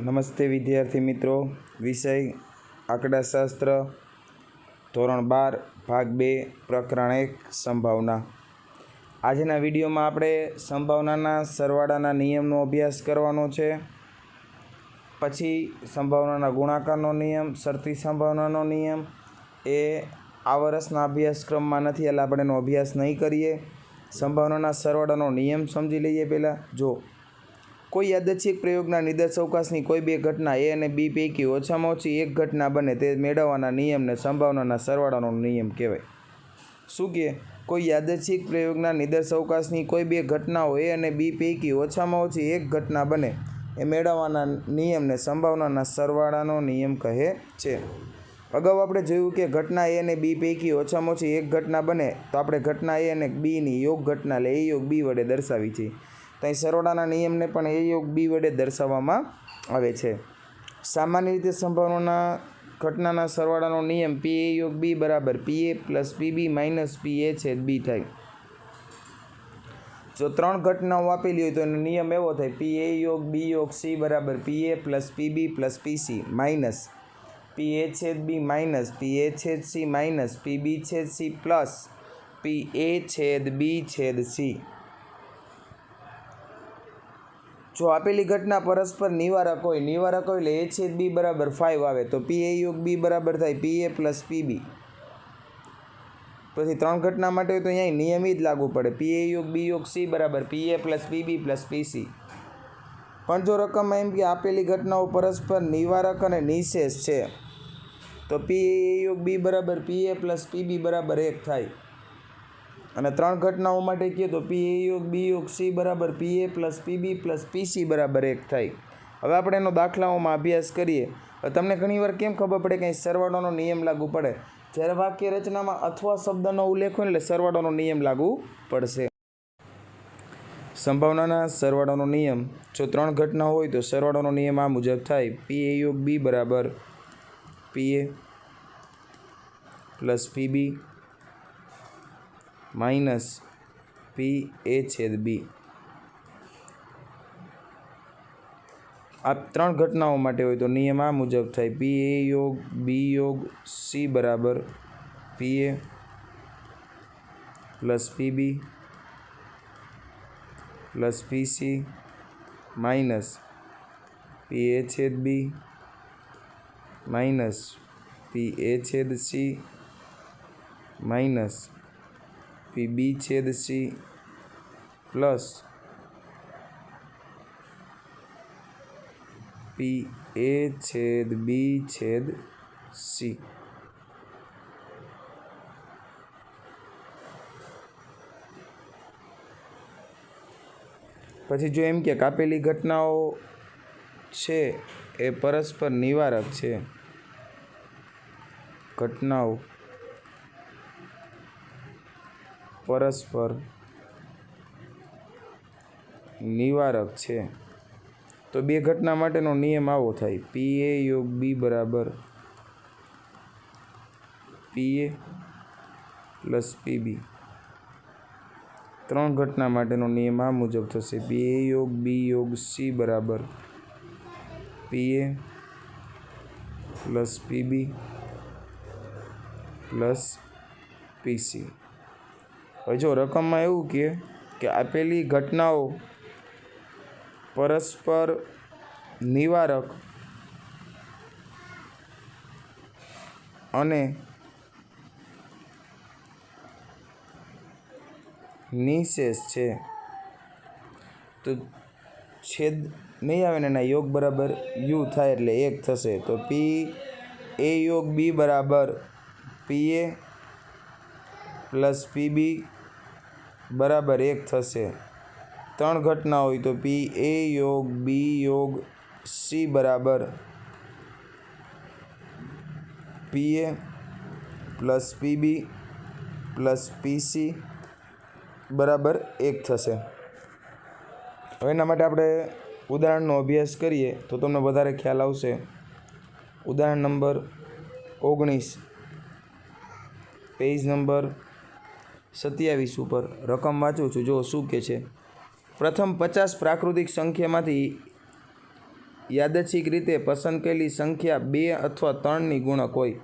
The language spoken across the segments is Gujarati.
નમસ્તે વિદ્યાર્થી મિત્રો. વિષય આંકડાશાસ્ત્ર, ધોરણ બાર, ભાગ બે, પ્રકરણ એક, સંભાવના. આજના વિડીયોમાં આપણે સંભાવનાના સરવાળાના નિયમનો અભ્યાસ કરવાનો છે. પછી સંભાવનાના ગુણાકારનો નિયમ, શરતી સંભાવનાનો નિયમ. એ આ વર્ષના અભ્યાસક્રમમાં નથી, એટલે આપણે એનો અભ્યાસ નહીં કરીએ. સંભાવનાના સરવાળાનો નિયમ સમજી લઈએ પહેલાં. જો કોઈ યાદચ્છિક પ્રયોગના નિદર્શ અવકાશની કોઈ બે ઘટના એ અને બી પૈકી ઓછામાં ઓછી એક ઘટના બને તે મેળવવાના નિયમને સંભાવનાના સરવાળાનો નિયમ કહેવાય. શું કહે કોઈ યાદચ્છિક પ્રયોગના નિદર્શ અવકાશની કોઈ બે ઘટનાઓ એ અને બી પૈકી ઓછામાં ઓછી એક ઘટના બને એ મેળવવાના નિયમને સંભાવનાના સરવાળાનો નિયમ કહે છે. અગાઉ આપણે જોયું કે ઘટના એ અને બી પૈકી ઓછામાં ઓછી એક ઘટના બને તો આપણે ઘટના એ અને બીની યોગ ઘટના એટલે એ યોગ બી વડે દર્શાવી છે. ત્યાં સરવાળાના નિયમને પણ એ યોગ બી વડે દર્શાવવામાં આવે છે. સામાન્ય રીતે સંભાવનાના ઘટનાના સરવાળાનો નિયમ પી એ યોગ બી બરાબર P A plus P B minus P A છેદ બી થાય. જો ત્રણ ઘટનાઓ આપેલી હોય તો એનો નિયમ એવો થાય પી એ યોગ બી યોગ સી બરાબર P A plus P B plus P C minus P A છેદ બી માઇનસ પી એ છેદ સી માઇનસ પી બી છેદ સી પ્લસ પી એ છેદ બી છેદ સી જો આપેલી ઘટના પરસ્પર નિવારક હોય નિવારક હોય એટલે એ છેદ બી બરાબર ફાઇવ આવે. તો પી એ યોગ બી બરાબર થાય. પી એ પ્લસ પી બી પછી ત્રણ ઘટના માટે તો અહીંયા નિયમિત લાગુ પડે. પી એ યોગ બી યોગ સી બરાબર P A plus P B plus P C પણ જો રકમમાં એમ કે આપેલી ઘટનાઓ પરસ્પર નિવારક અને નિશેષ છે, તો પી એ યોગ બી બરાબર પી એ પ્લસ પી બી બરાબર એક થાય. અને ત્રણ ઘટનાઓ માટે કહીએ તો પી એ યોગ બી યોગ સી બરાબર P A plus P B plus P C બરાબર એક થાય. હવે આપણે એનો દાખલાઓમાં અભ્યાસ કરીએ. તમને ઘણીવાર કેમ ખબર પડે કે સરવાળાનો નિયમ લાગુ પડે? જ્યારે વાક્ય રચનામાં અથવા શબ્દનો ઉલ્લેખ હોય એટલે સરવાળોનો નિયમ લાગુ પડશે. સંભાવનાના સરવાળોનો નિયમ. જો ત્રણ ઘટના હોય તો સરવાળોનો નિયમ આ મુજબ થાય. પી એ યોગ બી બરાબર. P A plus P B minus P A છેદ બી. આ ત્રણ ઘટનાઓ માટે હોય તો નિયમ આ મુજબ થાય. પી એ યોગ, બી યોગ, સી બરાબર P A plus P B plus P C minus P A છેદ બી માઇનસ પી એ છેદ સી માઇનસ પી બી છેદ સી પ્લસ પી એ છેદ બી છેદ સી. પછી જો એમ કે કાપેલી ઘટનાઓ છે, એ પરસ્પર નિવારક છે. ઘટનાઓ પરસ્પર નિવારક છે. તો બે ઘટના માટેનો નિયમ આવો થાય. પી એ યોગ બી બરાબર પી એ પ્લસ પી બી ત્રણ ઘટના માટેનો નિયમ આ મુજબ થશે. પી એ યોગ બી યોગ સી બરાબર P A plus P B plus P C હવે જો રકમમાં એવું કહે કે આપેલી ઘટનાઓ પરસ્પર નિવારક અને નિશેષ છે, તો છેદ નહીં આવે ને એના યોગ બરાબર યુ થાય એટલે એક થશે, તો પી એ યોગ બી બરાબર પી એ પ્લસ પી બી બરાબર એક થશે. ત્રણ ઘટના હોય તો પી એ યોગ બી યોગ સી બરાબર. P A plus P B plus P C બરાબર એક થશે. હવે એના માટે આપણે ઉદાહરણનો અભ્યાસ કરીએ તો તમને વધારે ખ્યાલ આવશે. ઉદાહરણ નંબર ઓગણીસ. પેજ નંબર સત્યાવીસ ઉપર રકમ વાંચું છું. જો શું કે છે? પ્રથમ પચાસ પ્રાકૃતિક સંખ્યામાંથી યાદચ્છિક રીતે પસંદ કરેલી સંખ્યા બે અથવા ત્રણની ગુણક હોય.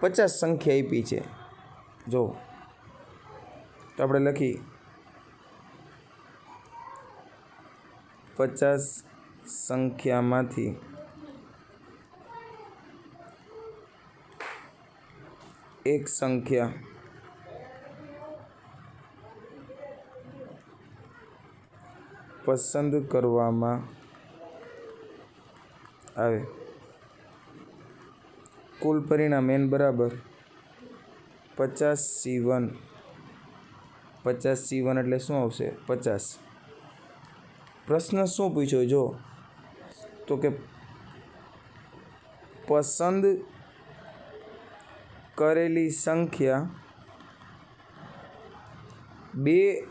પચાસ સંખ્યા આપી છે. જો આપણે લખી. પચાસ સંખ્યામાંથી એક સંખ્યા પસંદ કરવામાં આવે. કુલ પરિણામ એન બરાબર પચાસ સી વન પચાસ સી વન એટલે શું આવશે? પચાસ. પ્રશ્ન શું પૂછ્યો? જો, તો કે પસંદ કરેલી સંખ્યા બે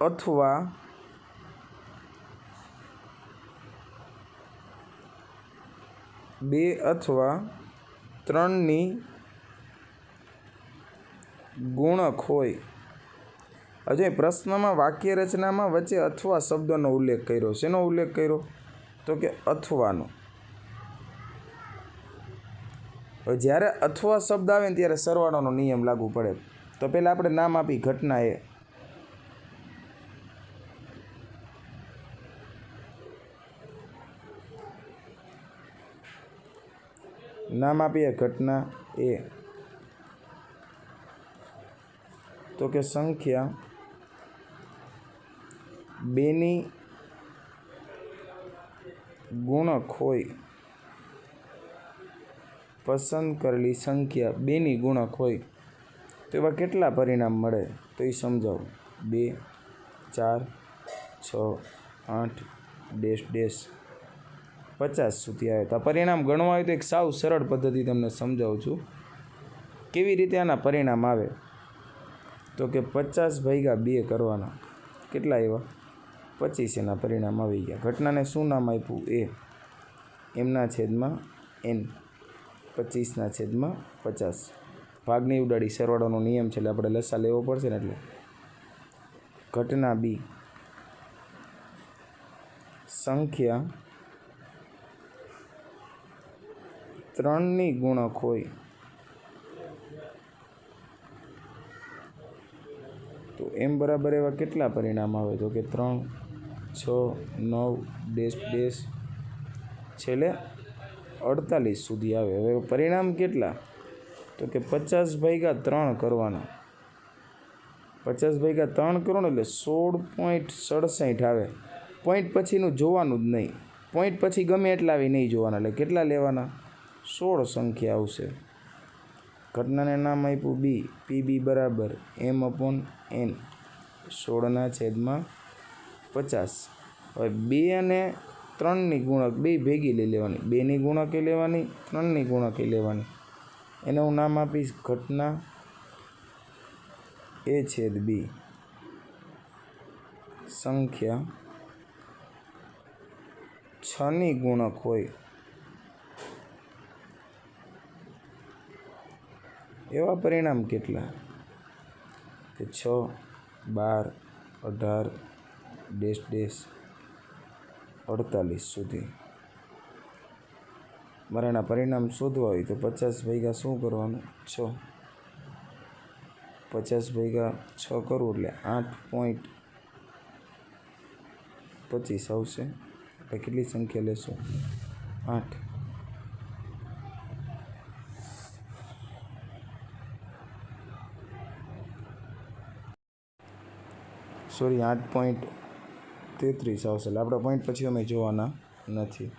અથવા બે અથવા ત્રણની ગુણક હોય. હજુ પ્રશ્નમાં વાક્ય રચનામાં વચ્ચે અથવા શબ્દનો ઉલ્લેખ કર્યો. શેનો ઉલ્લેખ કર્યો? તો કે અથવાનો. જ્યારે અથવા શબ્દ આવે ને ત્યારે સરવાળાનો નિયમ લાગુ પડે. તો પહેલાં આપણે નામ આપી ઘટના એ. નામ આપીએ, ઘટના એ. તો કે સંખ્યા બેની ગુણક હોય, પસંદ કરેલી સંખ્યા બેની ગુણક હોય, તો એવા કેટલા પરિણામ મળે? તો એ સમજાવો. બે, ચાર, છ, આઠ, ડેશ ડેશ. પચાસ સુધી આવ્યા હતા પરિણામ ગણવા હોય તો એક સાવ સરળ પદ્ધતિ તમને સમજાવું છું. કેવી રીતે આના પરિણામ આવે? તો કે પચાસ ભેગા બે કરવાના. કેટલા એવા પચીસ એના પરિણામ આવી ગયા. ઘટનાને શું નામ આપ્યું? એ. એમના છેદમાં એન. પચીસના છેદમાં પચાસ. ભાગની ઉડાડી સરવાળાનો નિયમ છે એટલે આપણે લસા લેવો પડશે ને એટલે. ઘટના બી. સંખ્યા ત્રણની ગુણક હોય. તો એમ બરાબર એવા કેટલા પરિણામ આવે? તો કે ત્રણ, છ, નવ, ડેશ ડેશ, છેલ્લે અડતાલીસ સુધી આવે. હવે પરિણામ કેટલા? તો કે પચાસ ભાગ્યા ત્રણ કરવાના. પચાસ ભાગ્યા ત્રણ કરો ને એટલે સોળ પોઈન્ટ સડસઠ આવે. પોઈન્ટ પછીનું જોવાનું જ નહીં. પોઈન્ટ પછી ગમે એટલા આવી નહીં જોવાના. એટલે કેટલા લેવાના? સોળ સંખ્યા આવશે. ઘટનાને નામ આપ્યું બી, પી બી બરાબર, એમ અપોન એન, સોળના છેદમાં પચાસ. હવે બે અને ત્રણની ગુણક, બે ભેગી લઈ લેવાની. બેની ગુણકે લેવાની, ત્રણની ગુણકે લેવાની. એને હું નામ આપીશ ઘટના એ છેદ બી. સંખ્યા છની ગુણક હોય એવા પરિણામ કેટલા? કે છ, બાર, અઢાર, ડેશ ડેશ, અડતાલીસ સુધી. મારે એના પરિણામ શોધવા હોય તો પચાસ ભેગા શું કરવાનું? છ. પચાસ ભેગા છ કરવું એટલે આઠ પોઈન્ટ પચીસ આવશે. એટલે કેટલી સંખ્યા લેશું? આઠ. સોરી, આઠ પોઈન્ટ તેત્રીસ આવશે. એટલે આપણા પોઈન્ટ પછી અમે જોવાના નથી.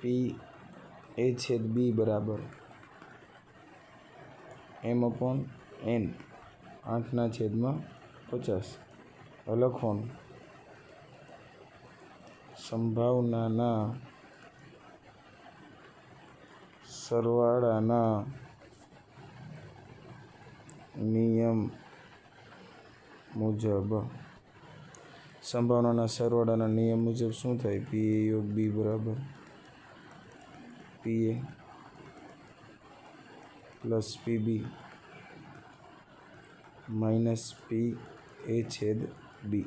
પી એ છેદ બી બરાબર. એમ અપોન એન આઠના છેદમાં પચાસ. લખવાનું. સંભાવનાના સરવાળાના નિયમ મુજબ. સંભાવનાના સરવાળાના નિયમ મુજબ શું થાય? પી એ યોગ બી બરાબર. P A plus P B minus P A છેદ બી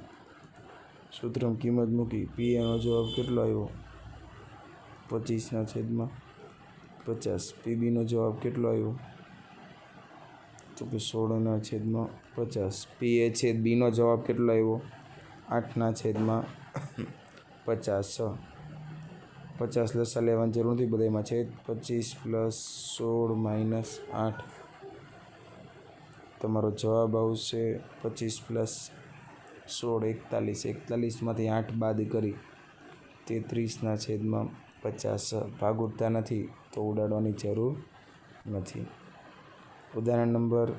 સૂત્રમાં કિંમત મૂકી. પી એનો જવાબ કેટલો આવ્યો? પચીસના છેદમાં પચાસ. પીબીનો જવાબ કેટલો આવ્યો? તો કે સોળના છેદમાં પચાસ. પી એ છેદ બીનો જવાબ કેટલો આવ્યો? આઠના છેદમાં પચાસ. છ પચાસ લસા લેવાની જરૂર નથી બધામાં છેદ પચીસ પ્લસ સોળ માઇનસ આઠ. તમારો જવાબ આવશે પચીસ પ્લસ સોળ, એકતાલીસ. એકતાલીસમાંથી આઠ બાદ કરી તેત્રીસના છેદમાં પચાસ. ભાગ ઉડતા નથી, તો ઉડાડવાની જરૂર નથી. ઉદાહરણ નંબર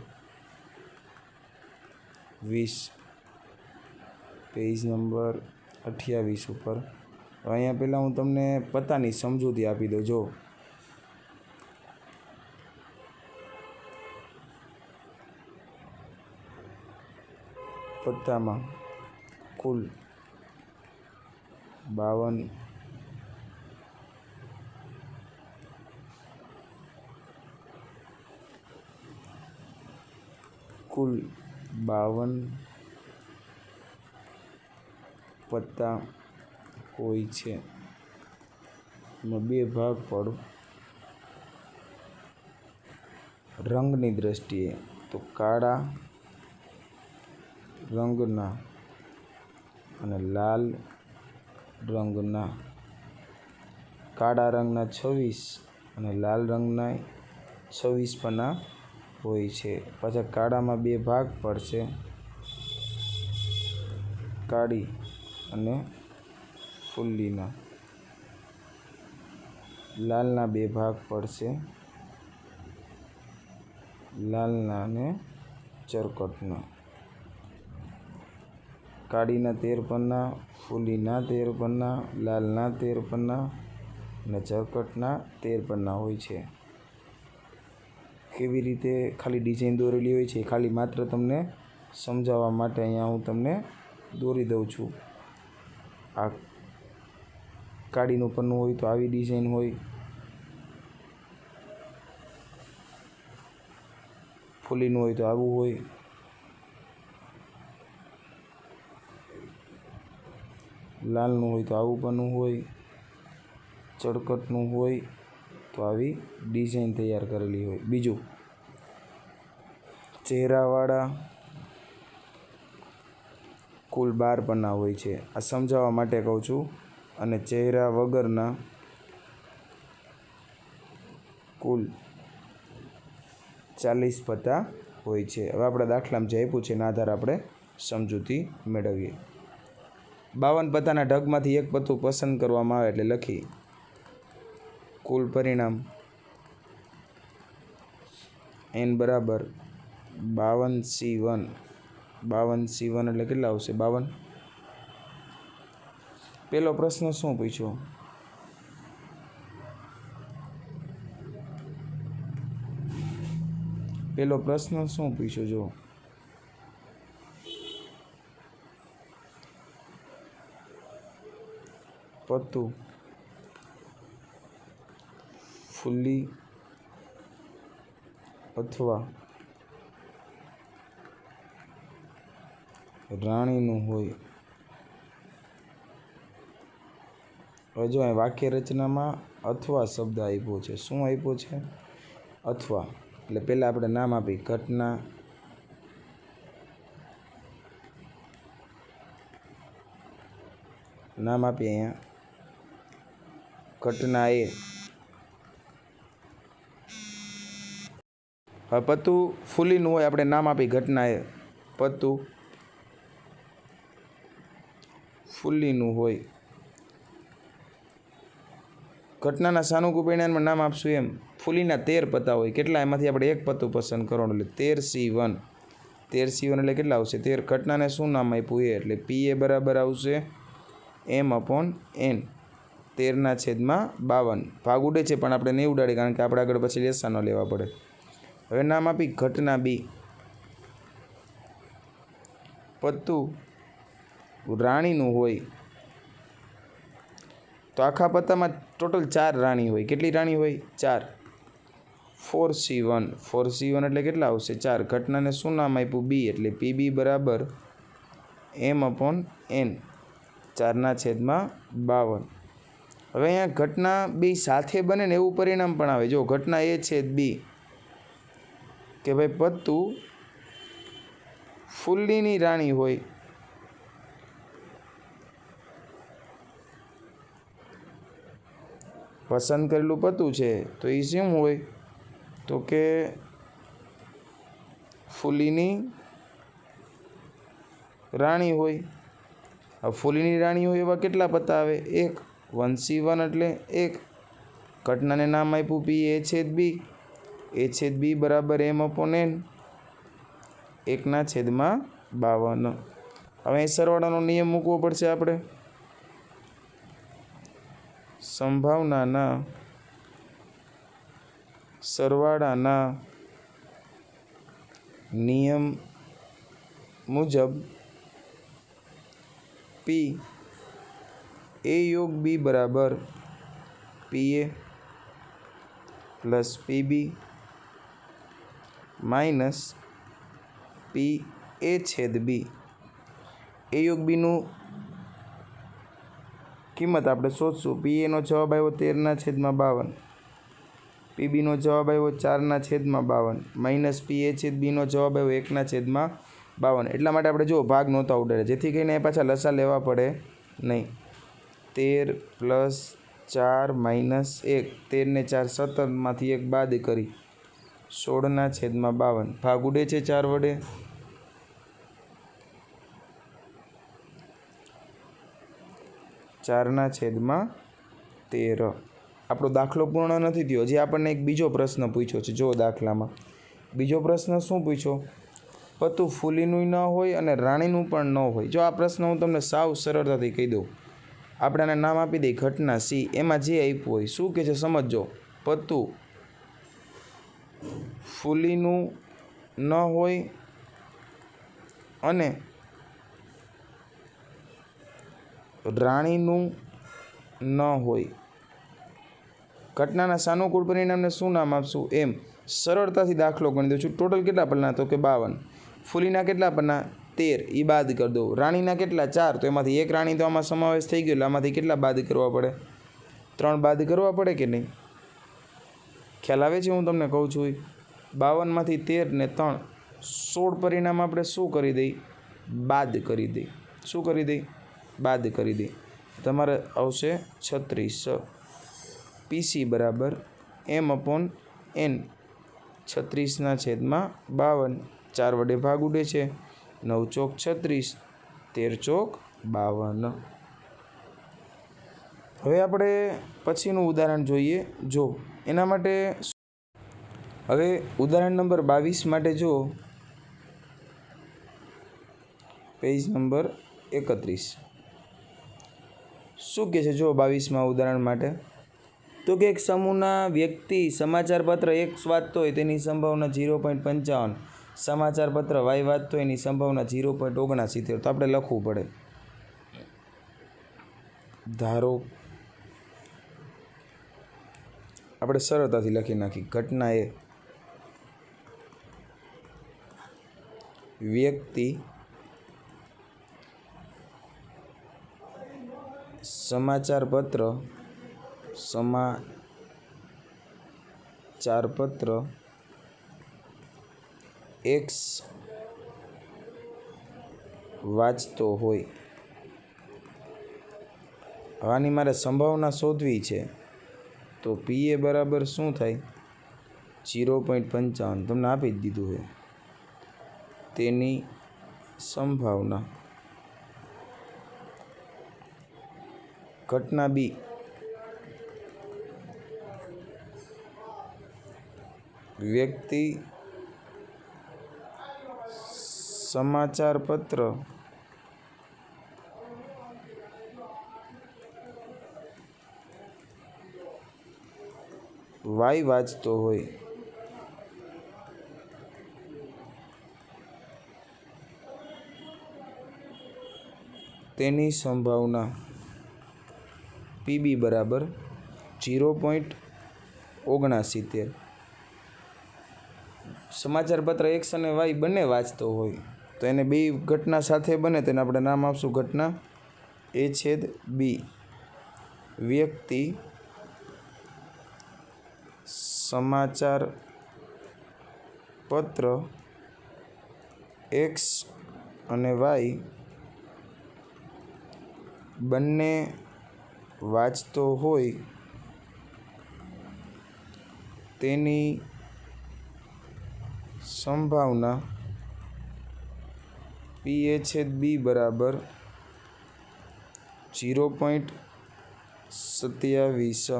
વીસ, પેજ નંબર અઠ્યાવીસ ઉપર. અહીંયા પહેલાં હું તમને પતાની સમજૂતી આપી દઉં. જો. પત્તામાં કુલ બાવન કુલ બાવન પત્તા હોય છે. એમાં બે ભાગ પાડો. રંગની દ્રષ્ટિએ તો કાળા રંગના અને લાલ રંગના. કાળા રંગના છવ્વીસ અને લાલ રંગના છવ્વીસ પન્ના હોય છે. પાછા કાળામાં બે ભાગ પડશે. કાળી અને ફુલ્લીના લાલના બે ભાગ પડશે. લાલના અને ચરકટના. કાળીના તેર પન્ના, ફૂલીના તેર પન્ના, લાલના તેર પન્ના અને ચરકટના તેર પન્ના હોય છે. કેવી રીતે ખાલી ડિઝાઇન દોરેલી હોય છે ખાલી માત્ર તમને સમજાવવા માટે અહીંયા હું તમને દોરી દઉં છું. આ કાળીનું પન્નું હોય તો આવી ડિઝાઇન હોય. ફૂલીનું હોય તો આવું હોય. લાલનું હોય તો આવું પન્નું હોય. ચળકટનું હોય તો આવી ડિઝાઇન તૈયાર કરેલી હોય. બીજું ચહેરાવાળા કુલ બાર પન્ના હોય છે. આ સમજાવવા માટે કહું છું, અને ચહેરા વગરના કુલ ચાલીસ પત્તા હોય છે. હવે આપણે દાખલામાં જે આપ્યું છે એના આધારે આપણે સમજૂતી મેળવીએ. બાવન પત્તાના ઢગમાંથી એક પત્તું પસંદ કરવામાં આવે એટલે લખી, કુલ પરિણામ એન બરાબર બાવન સી વન. બાવન સી વન એટલે કેટલા આવશે? બાવન? પેલો પ્રશ્ન શું પૂછ્યો? પેલો પ્રશ્ન શું પૂછ્યો જો? પત્તું. ફુલ્લી. અથવા રાણીનું હોય. હજુ અહીં વાક્ય રચનામાં અથવા શબ્દ આપ્યો છે. શું આપ્યો છે? અથવા. એટલે પહેલાં આપણે નામ આપી. ઘટના. નામ આપીએ અહીંયા. ઘટના એ. હવે પત્તું ફૂલીનું હોય, આપણે નામ આપી. ઘટના એ. પત્તું. ફૂલીનું હોય. ઘટનાના સાનુકૂળ પરિણામમાં નામ આપશું એમ. ફૂલીના તેર પત્તા હોય. કેટલા? એમાંથી આપણે એક પત્તું પસંદ કરવાનું એટલે તેર સી વન. તેર સી વન એટલે કેટલા આવશે? તેર. ઘટનાને શું નામ આપ્યું એ? એટલે પી એ બરાબર આવશે. M upon N. તેરના છેદમાં બાવન. ભાગ ઉડે છે પણ આપણે નહીં ઉડાડીએ કારણ કે આપણે આગળ પછી લેસાનો લેવા પડે. હવે નામ આપી ઘટના બી. પત્તું રાણીનું હોય. તો આખા પત્તામાં ટોટલ ચાર રાણી હોય. કેટલી રાણી હોય? ચાર. Four C one. Four C one એટલે કેટલા આવશે? ચાર. ઘટનાને શું નામ આપ્યું? બી એટલે પી બી બરાબર એમ અપોન એન. ચારના છેદમાં બાવન. હવે અહીંયા ઘટના બે સાથે બને ને એવું પરિણામ પણ આવે. જો ઘટના એ છેદ બી. કે ભાઈ પત્તું ફુલ્લીની રાણી હોય. પસંદ કરેલું પતું છે, તો એ શું હોય. તો કે ફૂલીની રાણી હોય. હવે ફૂલીની રાણી હોય એવા કેટલા પત્તા આવે? એક, વન સી વન એટલે એક. ઘટનાને નામ આપ્યું પી, એ છેદ બી. એ છેદ બી બરાબર એમ અપોન એન. એકના છેદમાં બાવન. હવે સરવાળાનો નિયમ મૂકવો પડશે આપણે. સંભાવનાના સરવાળાના નિયમ મુજબ પી એ યોગ બી બરાબર P A plus P B minus P A છેદ બી એ યોગ બીનું કિંમત આપણે શોધશું. પી એનો જવાબ આવ્યો તેરના છેદમાં બાવન. પીબીનો જવાબ આવ્યો ચારના છેદમાં બાવન. માઇનસ પી એ છેદ બીનો જવાબ આવ્યો એકના છેદમાં બાવન. એટલા માટે આપણે જો ભાગ નહોતા ઉડાડે જેથી કરીને એ પાછા લસા લેવા પડે નહીં. તેર પ્લસ ચાર માઇનસ એક. તેરને ચાર સત્તરમાંથી એક બાદ કરી. સોળના છેદમાં બાવન. ભાગ ઉડે છે ચાર વડે. ચારના છેદમાં તેર. આપણો દાખલો પૂર્ણ નથી થયો. હજી આપણને એક બીજો પ્રશ્ન પૂછ્યો છે જો દાખલામાં. બીજો પ્રશ્ન શું પૂછ્યો? પતું ફૂલીનું ન હોય અને રાણીનું પણ ન હોય. જો આ પ્રશ્ન હું તમને સાવ સરળતાથી કહી દઉં. આપણે આને નામ આપી દઈએ ઘટના સી. એમાં જે આપ્યું હોય, શું કહે છે સમજો પતું ફૂલીનું ન હોય અને રાણીનું ન હોય. ઘટનાના સાનુકૂળ પરિણામને શું નામ આપશું? એમ સરળતાથી દાખલો ગણી દઉં છું. ટોટલ કેટલા પન્ના તો કે બાવન. ફૂલીના કેટલા પન્ના તેર. એ બાદ કરી દઉં. રાણીના કેટલા? ચાર. તો એમાંથી એક રાણી તો આમાં સમાવેશ થઈ ગયો આમાંથી કેટલા બાદ કરવા પડે? ત્રણ બાદ કરવા પડે કે નહીં? ખ્યાલ આવે છે હું તમને કહું છું બાવનમાંથી તેર ને ત્રણ. સોળ પરિણામ આપણે શું કરી દઈ? બાદ કરી દઈ. શું કરી દઈ? બાદ કરી દે. તમારે આવશે છત્રીસ. પીસી બરાબર એમ અપોન એન. છત્રીસના છેદમાં બાવન. ચાર વડે ભાગ ઉડે છે. નવ ચોક છત્રીસ. તેર ચોક બાવન. હવે આપણે પછીનું ઉદાહરણ જોઈએ. જો, એના માટે હવે ઉદાહરણ નંબર બાવીસ માટે જો, પેજ નંબર એકત્રીસ. શું કહે છે જો બાવીસમાં ઉદાહરણ માટે? તો કે એક સમૂહના વ્યક્તિ સમાચાર પત્ર એક વાંચતો હોય તેની સંભાવના ઝીરો પોઈન્ટ પંચાવન. સમાચાર પત્ર વાય વાંચતો તો એની સંભાવના ઝીરો પોઈન્ટ ઓગણસિત્તેર. તો આપણે લખવું પડે. ધારો આપણે સરળતાથી લખી નાખી. ઘટના એ વ્યક્તિ સમાચાર પત્ર સમાચાર એક્સ વાંચતો હોય. આની મારે સંભાવના શોધવી છે. તો પી એ બરાબર શું થાય? જીરો પોઈન્ટ પંચાવન. તમને આપી જ દીધું છે તેની સંભાવના. ઘટના બી. વ્યક્તિ સમાચાર પત્ર વાય વાંચતો હોય. તેની સંભાવના પીબી બરાબર જીરો પોઈન્ટ ઓગણસિત્તેર. સમાચાર પત્ર એક્સ અને વાય બંને વાંચતો હોય, તો એને બે ઘટના સાથે બને તેને આપણે નામ આપશું ઘટના એ છેદ બી વ્યક્તિ સમાચાર પત્ર એક્સ અને વાય બંને વાંચતો હોય તેની સંભાવના પી છેદ બી બરાબર જીરો પોઈન્ટ સત્યાવીસ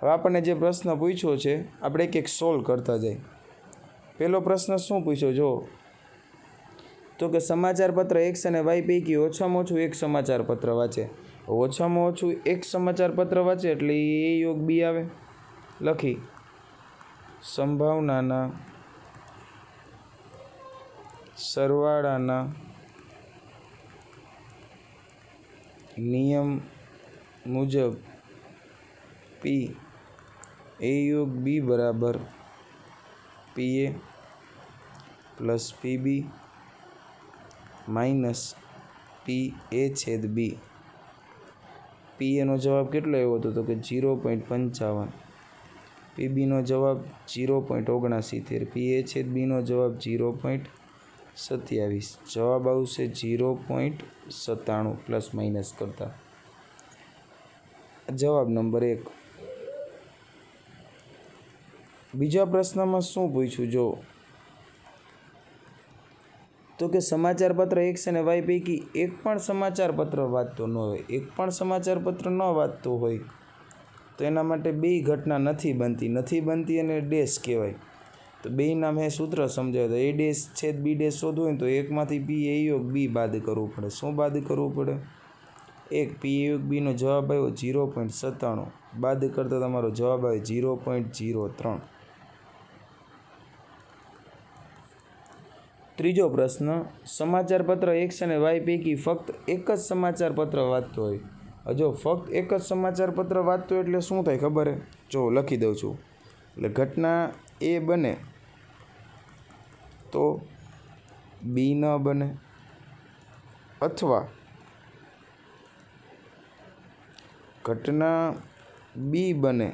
હવે આપણને જે પ્રશ્ન પૂછ્યો છે, આપણે એક એક સોલ્વ કરતા જઈએ. પહેલો પ્રશ્ન શું પૂછ્યો? જો તો કે સમાચાર પત્ર એક્સ અને વાય પૈકી ઓછામાં ઓછું એક સમાચાર પત્ર વાંચે. ઓછામાં ઓછું એક સમાચાર પત્ર વાંચે એટલે એ યોગ બી આવે. લખી. સંભાવનાના. સરવાળાના. નિયમ મુજબ પી. એ યોગ બી બરાબર. P A plus P B minus P A છેદ બી. પી એનો જવાબ કેટલો આવ્યો હતો તો કે જીરો પોઈન્ટ પંચાવન. પીબીનો જવાબ જીરો પોઈન્ટ ઓગણસિત્તેર. એ છેદ બીનો જવાબ જીરો પોઈન્ટ સત્યાવીસ. જવાબ આવશે જીરો પોઈન્ટ સત્તાણું પ્લસ માઇનસ કરતા. જવાબ નંબર એક. બીજા પ્રશ્નમાં શું પૂછ્યું? જો તો કે સમાચાર પત્ર એક્સ અને વાય પૈકી એક પણ સમાચાર પત્ર વાંચતો ન હોય, એક પણ સમાચાર પત્ર ન વાંચતો હોય. તો એના માટે બે ઘટના નથી બનતી. નથી બનતી અને ડેશ કહેવાય. તો બેના હે સૂત્ર સમજાવ્યું તો એ ડેશ છેદ બી ડેશ શોધવું હોય તો એકમાંથી પી એ યોગ બી બાદ કરવું પડે. શું બાદ કરવું પડે? એક પી એ યોગ બીનો જવાબ આવ્યો જીરો પોઈન્ટ સત્તાણું. બાદ કરતાં તમારો જવાબ આવે જીરો પોઈન્ટ જીરો ત્રણ. ત્રીજો પ્રશ્ન સમાચાર પત્ર એક્સ અને વાય પૈકી ફક્ત એક જ સમાચારપત્ર વાંચતું હોય. જો ફક્ત એક જ સમાચાર પત્ર વાંચતો એટલે શું થાય ખબર હે? જો લખી દઉં છું. એટલે ઘટના એ બને તો બી ન બને અથવા ઘટના બી બને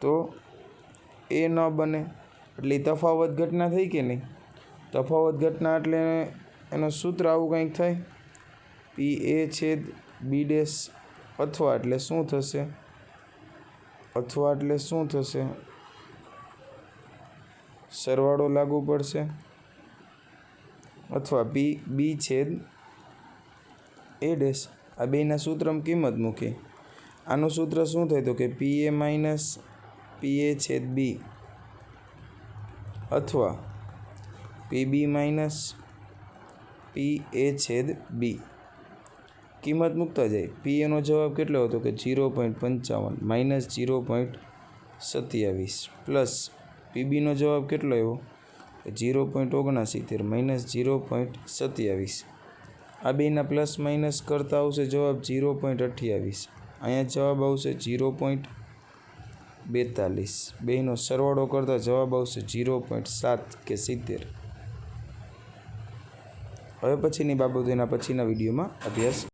તો એ ન બને એટલે એ તફાવત ઘટના થઈ કે નહીં? તફાવત ઘટના એટલે એનું સૂત્ર આવું કંઈક થાય? પી એ છેદ બી ડેશ અથવા એટલે શું થશે? અથવા એટલે શું થશે? સરવાળો લાગુ પડશે? અથવા પી બી છેદ એ ડેશ. આ બેના સૂત્રમાં કિંમત મૂકી. આનું સૂત્ર શું થાય તો કે પી એ માઇનસ પી એ છેદ બી. અથવા પી બી માઇનસ પી એ છેદ બી કિંમત મૂકતા જાય પી એનો જવાબ કેટલો હતો કે જીરો પોઈન્ટ પંચાવન માઇનસ જીરો પોઈન્ટ સત્યાવીસ પ્લસ પીબીનો જવાબ કેટલો આવ્યો? જીરો પોઈન્ટ ઓગણસિત્તેર માઇનસ જીરો પોઈન્ટ સત્યાવીસ. આ બેના પ્લસ માઇનસ કરતા આવશે જવાબ જીરો પોઈન્ટ અઠ્યાવીસ. અહીંયા જવાબ આવશે જીરો પોઈન્ટ બેતાલીસ. બેનો સરવાળો કરતા જવાબ આવશે જીરો પોઈન્ટ સાત કે સિત્તેર. હવે પછીની બાબતો એના પછીના વિડીયોમાં અભ્યાસ